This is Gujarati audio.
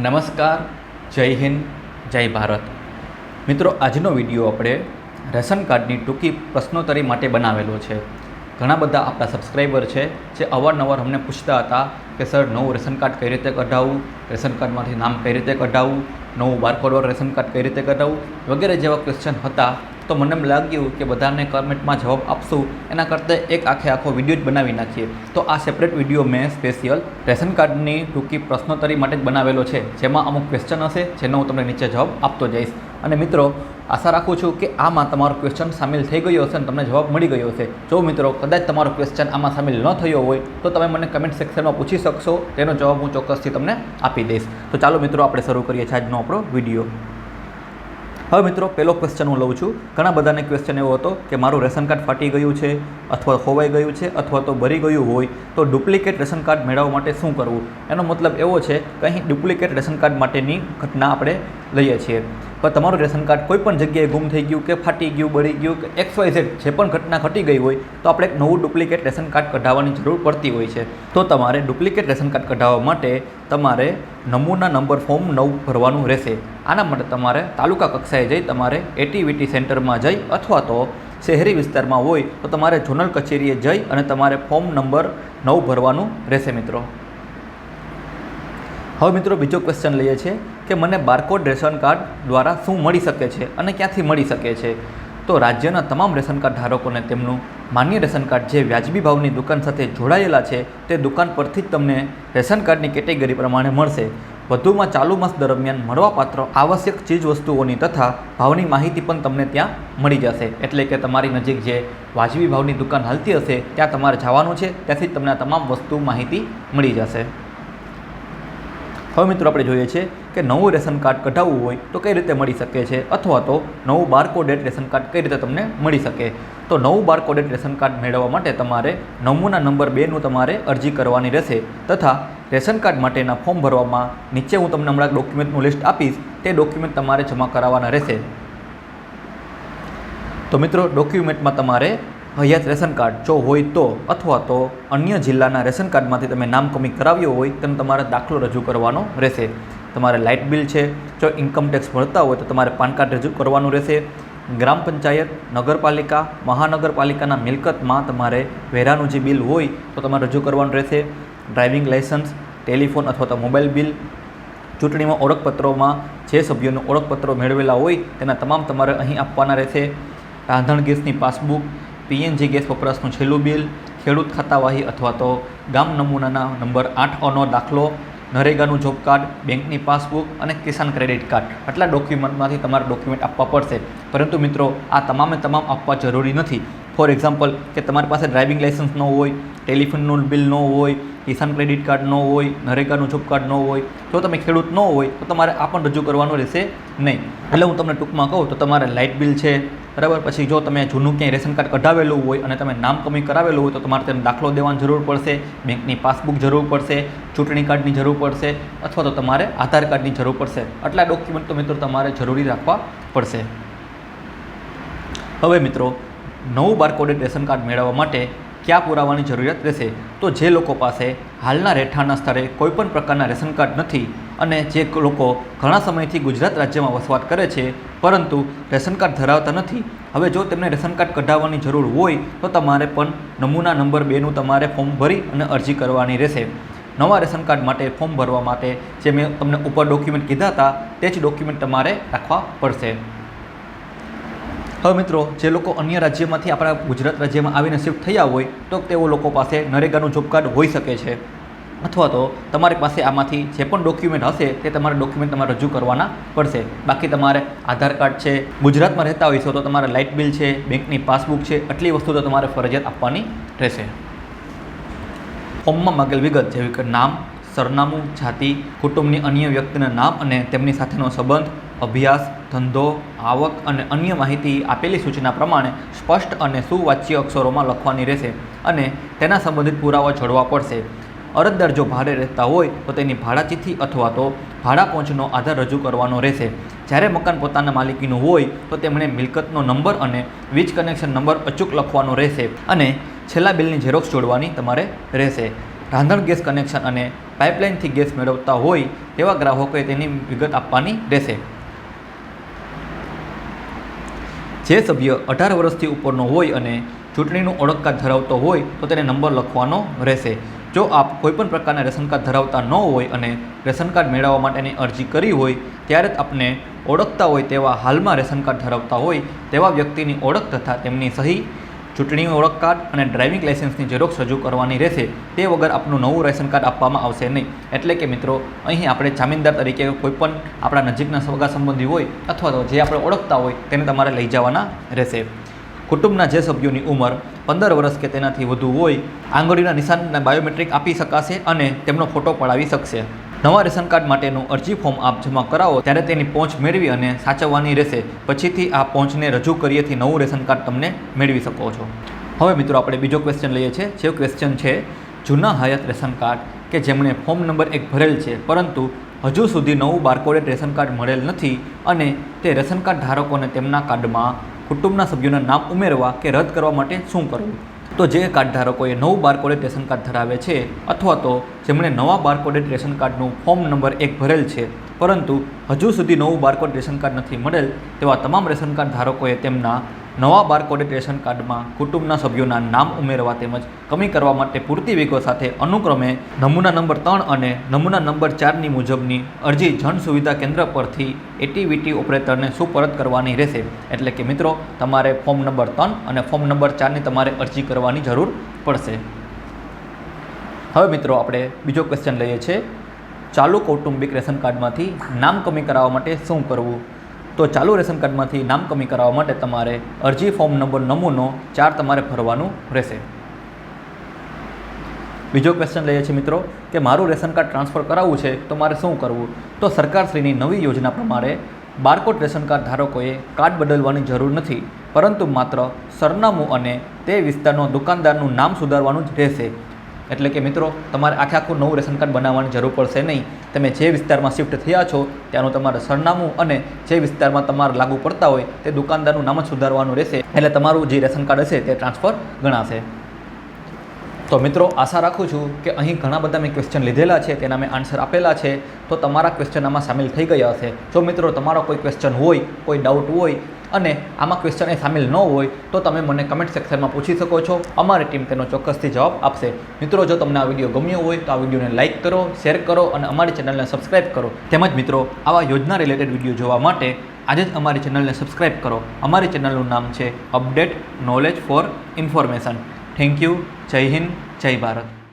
નમસ્કાર, જય હિન્દ, જય ભારત. મિત્રો, આજનો વીડિયો આપણે રેશન કાર્ડની ટૂંકી પ્રશ્નોત્તરી માટે બનાવેલો છે. ઘણા બધા આપણા સબસ્ક્રાઈબર છે જે અવારનવાર અમને પૂછતા હતા કે, સર, નવું રેશન કાર્ડ કઈ રીતે કઢાવવું રેશન કાર્ડમાંથી નામ કઈ રીતે કઢાવવું નવું બારકોડવાળું રેશન કાર્ડ કઈ રીતે કઢાવવું વગેરે જેવા ક્વેશ્ચન હતા. તો મને લાગ્યું કે બધાને કમેન્ટમાં જવાબ આપશું. એના કરતાં એક આખે આખો વીડિયો જ બનાવી નાખીએ. તો આ સેપરેટ વીડિયો મેં સ્પેશિયલ રેશન કાર્ડની ટૂંકી પ્રશ્નોત્તરી માટે જ બનાવેલો છે. જેમાં અમુક ક્વેશ્ચન હશે, જેનો હું તમને નીચે જવાબ આપતો જઈશ. અને મિત્રો, આશા રાખું છું કે આમાં તમારો ક્વેશ્ચન સામેલ થઈ ગયો હશે અને તમને જવાબ મળી ગયો હશે. જો મિત્રો, કદાચ તમારો ક્વેશ્ચન આમાં સામેલ ન થયો હોય, તો તમે મને કમેન્ટ સેક્શનમાં પૂછી શકશો. તેનો જવાબ હું ચોક્કસથી તમને આપી દઈશ. તો ચાલો મિત્રો, આપણે શરૂ કરીએ છીએ આજનો આપણો વીડિયો. હવે મિત્રો, પહેલો ક્વેશ્ચન હું લઉં છું. ઘણા બધાને ક્વેશ્ચન એવો હતો કે મારું રેશન કાર્ડ ફાટી ગયું છે, અથવા ખોવાઈ ગયું છે, અથવા તો ભરી ગયું હોય, તો ડુપ્લિકેટ રેશન કાર્ડ મેળવવા માટે શું કરવું? એનો મતલબ એવો છે કે અહીં ડુપ્લિકેટ રેશન કાર્ડ માટેની ઘટના આપણે લઈએ છીએ. પણ તમારું રેશન કાર્ડ કોઈ પણ જગ્યાએ ગુમ થઈ ગયું કે ફાટી ગયું, બળી ગયું કે એક્સ વાય ઝેડ જે પણ ઘટના ઘટી ગઈ હોય, તો આપણે એક નવું ડુપ્લિકેટ રેશન કાર્ડ કઢાવવાની જરૂર પડતી હોય છે. તો તમારે ડુપ્લિકેટ રેશન કાર્ડ કઢાવવા માટે તમારે નમૂના નંબર ફોર્મ નવ ભરવાનું રહેશે. આના માટે તમારે તાલુકા કક્ષાએ જઈ તમારે એટીવીટી સેન્ટરમાં જઈ અથવા તો શહેરી વિસ્તારમાં હોય, તો તમારે ઝોનલ કચેરીએ જઈ અને તમારે ફોર્મ નંબર નવ ભરવાનું રહેશે મિત્રો. હવે મિત્રો બીજો ક્વેશ્ચન લઈએ છીએ. કે મને બારકોડ રેશન કાર્ડ દ્વારા શું મળી શકે છે અને ક્યાંથી મળી શકે છે? તો રાજ્યના તમામ રેશન કાર્ડ ધારકોને તેમનું માન્ય રેશન કાર્ડ જે વ્યાજબી ભાવની દુકાન સાથે જોડાયેલા છે, તે દુકાન પરથી જ તમને રેશન કાર્ડની કેટેગરી પ્રમાણે મળશે. વધુમાં ચાલુ માસ દરમિયાન મળવાપાત્ર આવશ્યક ચીજ વસ્તુઓની તથા ભાવની માહિતી પણ તમને ત્યાં મળી જશે. એટલે કે તમારી નજીક જે વાજબી ભાવની દુકાન હાલતી હશે, ત્યાં તમારે જવાનું છે, ત્યાંથી તમને તમામ વસ્તુ માહિતી મળી જશે. હવે મિત્રો આપણે જોઈએ છીએ કે નવું રેશન કાર્ડ કઢાવવું હોય તો કઈ રીતે મળી શકે છે? અથવા તો નવું બારકોડેડ રેશન કાર્ડ કઈ રીતે તમને મળી શકે? તો નવું બારકોડેડ રેશન કાર્ડ મેળવવા માટે તમારે નમૂના નંબર બેનું તમારે અરજી કરવાની રહેશે તથા રેશન કાર્ડ માટેના ફોર્મ ભરવામાં નીચે હું તમને હમણાં ડોક્યુમેન્ટનું લિસ્ટ આપીશ, તે ડોક્યુમેન્ટ તમારે જમા કરાવવાના રહેશે. તો મિત્રો ડોક્યુમેન્ટમાં તમારે હયાત રેશન કાર્ડ જો હોય તો અથવા તો અન્ય જિલ્લાના રેશન કાર્ડમાંથી તમે નામ કમી કરાવ્યો હોય, તેનો તમારે દાખલો રજૂ કરવાનો રહેશે. તમારે લાઇટ બિલ છે, જો ઇન્કમ ટેક્સ ભરતા હોય તો તમારે પાન કાર્ડ રજૂ કરવાનું રહેશે. ગ્રામ પંચાયત, નગરપાલિકા, મહાનગરપાલિકાના મિલકતમાં તમારે વેરાનું જે બિલ હોય તો તમારે રજૂ કરવાનું રહેશે. ડ્રાઇવિંગ લાઇસન્સ, ટેલિફોન અથવા તો મોબાઈલ બિલ, ચૂંટણીમાં ઓળખપત્રોમાં જે સભ્યોનું ઓળખપત્રો મેળવેલા હોય તેના તમામ તમારે અહીં આપવાના રહેશે. રાંધણ ગેસની પાસબુક પીએનજી ગેસ વપરાશનું છેલ્લું બિલ, ખેડૂત ખાતાવાહી અથવા તો ગામ નમૂનાના નંબર આઠ અનો દાખલો, નરેગાનું જોબ કાર્ડ, બેંકની પાસબુક અને કિસાન ક્રેડિટ કાર્ડ. આટલા ડોક્યુમેન્ટમાંથી તમારે ડોક્યુમેન્ટ આપવા પડશે. પરંતુ મિત્રો, આ તમામે તમામ આપવા જરૂરી નથી. ફોર એક્ઝામ્પલ, કે તમારી પાસે ડ્રાઇવિંગ લાઇસન્સ ન હોય, ટેલિફોનનું બિલ ન હોય, કિસાન ક્રેડિટ કાર્ડ ન હોય, નરેગાનું જોબ કાર્ડ ન હોય, જો તમે ખેડૂત ન હોય, તો તમારે આ પણ રજૂ કરવાનું રહેશે નહીં. એટલે હું તમને ટૂંકમાં કહું, તો તમારે લાઇટ બિલ છે બરાબર? પછી જો તમે જૂનું ક્યાંય રેશન કાર્ડ કઢાવેલું હોય અને તમે નામ કમી કરાવેલું હોય તો તમારે તેનો દાખલો દેવાની જરૂર પડશે, બેંકની પાસબુક જરૂર પડશે, ચૂંટણી કાર્ડની જરૂર પડશે અથવા તો તમારે આધાર કાર્ડની જરૂર પડશે. આટલા ડોક્યુમેન્ટ તો મિત્રો તમારે જરૂરી રાખવા પડશે. હવે મિત્રો, નવું બારકોડેડ રેશન કાર્ડ મેળવવા માટે ક્યાં પુરાવાની જરૂરિયાત રહેશે? તો જે લોકો પાસે હાલના રહેઠાણના સ્થળે કોઈપણ પ્રકારના રેશન કાર્ડ નથી અને જે લોકો ઘણા સમયથી ગુજરાત રાજ્યમાં વસવાટ કરે છે પરંતુ રેશન કાર્ડ ધરાવતા નથી. હવે જો તેમને રેશન કાર્ડ કઢાવવાની જરૂર હોય, તો તમારે પણ નમૂના નંબર બેનું તમારે ફોર્મ ભરી અને અરજી કરવાની રહેશે. નવા રેશન કાર્ડ માટે ફોર્મ ભરવા માટે જે મેં તમને ઉપર ડોક્યુમેન્ટ કીધા હતા, તે જ ડોક્યુમેન્ટ તમારે રાખવા પડશે. હવે મિત્રો, જે લોકો અન્ય રાજ્યમાંથી આપણા ગુજરાત રાજ્યમાં આવીને શિફ્ટ થયા હોય, તો તેઓ લોકો પાસે નરેગાનું જોબ કાર્ડ હોઈ શકે છે. અથવા તો તમારી પાસે આમાંથી જે પણ ડોક્યુમેન્ટ હશે, તે તમારે ડોક્યુમેન્ટ તમારે રજૂ કરવાના પડશે. બાકી તમારે આધાર કાર્ડ છે, ગુજરાતમાં રહેતા હોઈશો તો તમારે લાઇટ બિલ છે, બેંકની પાસબુક છે, આટલી વસ્તુ તો તમારે ફરજિયાત આપવાની રહેશે. ફોર્મમાં માગેલ વિગત જેવી કે નામ, સરનામું, જાતિ, કુટુંબની અન્ય વ્યક્તિના નામ અને તેમની સાથેનો સંબંધ, અભ્યાસ, ધંધો, આવક અને અન્ય માહિતી આપેલી સૂચના પ્રમાણે સ્પષ્ટ અને સુવાચ્ય અક્ષરોમાં લખવાની રહેશે અને તેના સંબંધિત પુરાવા જોડવા પડશે. અરજદાર જો ભાડે રહેતા હોય તો તેની ભાડાચીથી અથવા તો ભાડા પહોંચનો આધાર રજૂ કરવાનો રહેશે. જ્યારે મકાન પોતાના માલિકીનું હોય તો તેમણે મિલકતનો નંબર અને વીજ કનેક્શન નંબર અચૂક લખવાનો રહેશે અને છેલ્લા બિલની ઝેરોક્ષ જોડવાની તમારે રહેશે. રાંધણ ગેસ કનેક્શન અને પાઇપલાઇનથી ગેસ મેળવતા હોય તેવા ગ્રાહકોએ તેની વિગત આપવાની રહેશે. જે સભ્ય અઢાર વર્ષથી ઉપરનો હોય અને ચૂંટણીનું ઓળખકાર્ડ ધરાવતો હોય તો તેને નંબર લખવાનો રહેશે. જો આપ કોઈપણ પ્રકારના રેશન કાર્ડ ધરાવતા ન હોય અને રેશન કાર્ડ મેળવવા માટેની અરજી કરી હોય, ત્યારે જ આપને ઓળખતા હોય તેવા હાલમાં રેશન કાર્ડ ધરાવતા હોય તેવા વ્યક્તિની ઓળખ તથા તેમની સહી ચૂંટણી ઓળખ કાર્ડ અને ડ્રાઇવિંગ લાઇસન્સની ઝેરોક્ષ રજૂ કરવાની રહેશે. તે વગર આપનું નવું રેશન કાર્ડ આપવામાં આવશે નહીં. એટલે કે મિત્રો, અહીં આપણે જામીનદાર તરીકે કોઈપણ આપણા નજીકના સગા સંબંધી હોય અથવા તો જે આપણે ઓળખતા હોય તેને તમારે લઈ જવાના રહેશે. કુટુંબના જે સભ્યોની ઉંમર પંદર વર્ષ કે તેનાથી વધુ હોય, આંગળીના નિશાનના બાયોમેટ્રિક આપી શકાશે અને તેમનો ફોટો પડાવી શકશે. નવા રેશન કાર્ડ માટેનું અરજી ફોર્મ આપ જમા કરાવો, ત્યારે તેની પહોંચ મેળવી અને સાચવવાની રહેશે. પછીથી આ પહોંચને રજૂ કરીએથી નવું રેશન કાર્ડ તમને મેળવી શકો છો. હવે મિત્રો, આપણે બીજો ક્વેશ્ચન લઈએ છીએ. જે ક્વેશ્ચન છે, જૂના હયાત રેશન કાર્ડ કે જેમણે ફોર્મ નંબર એક ભરેલ છે, પરંતુ હજુ સુધી નવું બારકોડેડ રેશન કાર્ડ મળેલ નથી અને તે રેશન કાર્ડ ધારકોને તેમના કાર્ડમાં કુટુંબના સભ્યોના નામ ઉમેરવા કે રદ કરવા માટે શું કરવું? તો જે કાર્ડ ધારકોએ નવું બારકોડેડ રેશન કાર્ડ ધરાવે છે અથવા તો જેમણે નવા બારકોડેડ રેશન કાર્ડનું ફોર્મ નંબર એક ભરેલ છે, પરંતુ હજુ સુધી નવું બારકોડ રેશન કાર્ડ નથી મળેલ, તેવા તમામ રેશન કાર્ડ ધારકોએ તેમના નવા બારકોડેડ રેશન કાર્ડમાં કુટુંબના સભ્યોના નામ ઉમેરવા તેમજ કમી કરવા માટે પૂરતી વેગો સાથે અનુક્રમે નમૂના નંબર ત્રણ અને નમૂના નંબર ચારની મુજબની અરજી જન સુવિધા કેન્દ્ર પરથી એટીવીટી ઓપરેટરને સુપરત કરવાની રહેશે. એટલે કે મિત્રો, તમારે ફોર્મ નંબર ત્રણ અને ફોર્મ નંબર ચારની તમારે અરજી કરવાની જરૂર પડશે. હવે મિત્રો, આપણે બીજો ક્વેશ્ચન લઈએ છીએ. ચાલુ કૌટુંબિક રેશન કાર્ડમાંથી નામ કમી કરાવવા માટે શું કરવું? તો ચાલુ રેશન કાર્ડમાંથી નામ કમી કરાવવા માટે તમારે અરજી ફોર્મ નંબર નમૂનો ચાર તમારે ભરવાનું રહેશે. બીજો ક્વેશ્ચન લઈએ છીએ મિત્રો, કે મારું રેશન કાર્ડ ટ્રાન્સફર કરાવવું છે તો મારે શું કરવું? તો સરકારશ્રીની નવી યોજના પ્રમાણે બારકોડ રેશન કાર્ડ ધારકોએ કાર્ડ બદલવાની જરૂર નથી, પરંતુ માત્ર સરનામું અને તે વિસ્તારનો દુકાનદારનું નામ સુધારવાનું જ રહેશે. એટલે કે મિત્રો, તમારે આખે આખું નવું રેશન કાર્ડ બનાવવાની જરૂર પડશે નહીં. તમે જે વિસ્તારમાં શિફ્ટ થયા છો, ત્યાંનું તમારે સરનામું અને જે વિસ્તારમાં તમારે લાગુ પડતા હોય, તે દુકાનદારનું નામ જ સુધારવાનું રહેશે. એટલે તમારું જે રેશન કાર્ડ હશે, તે ટ્રાન્સફર ગણાશે. તો મિત્રો, આશા રાખું છું કે અહીં ઘણા બધા મેં ક્વેશ્ચન લીધેલા છે, તેના મેં આન્સર આપેલા છે, તો તમારા ક્વેશ્ચન આમાં સામેલ થઈ ગયા હશે. જો મિત્રો, તમારો કોઈ ક્વેશ્ચન હોય, કોઈ ડાઉટ હોય, અને આમાં ક્વેશ્ચન એ સામેલ ન હોય, તો તમે મને કમેન્ટ સેક્શનમાં પૂછી શકો છો. અમારી ટીમ તેનો ચોક્કસથી જવાબ આપશે. મિત્રો, જો તમને આ વીડિયો ગમ્યો હોય, તો આ વિડીયોને લાઇક કરો શેર કરો, અને અમારી ચેનલને સબસ્ક્રાઇબ કરો. તેમજ મિત્રો, આવા યોજના રિલેટેડ વીડિયો જોવા માટે આજે જ અમારી ચેનલને સબસ્ક્રાઇબ કરો. અમારી ચેનલનું નામ છે update knowledge for information thank you Jai Hind Jai Bharat.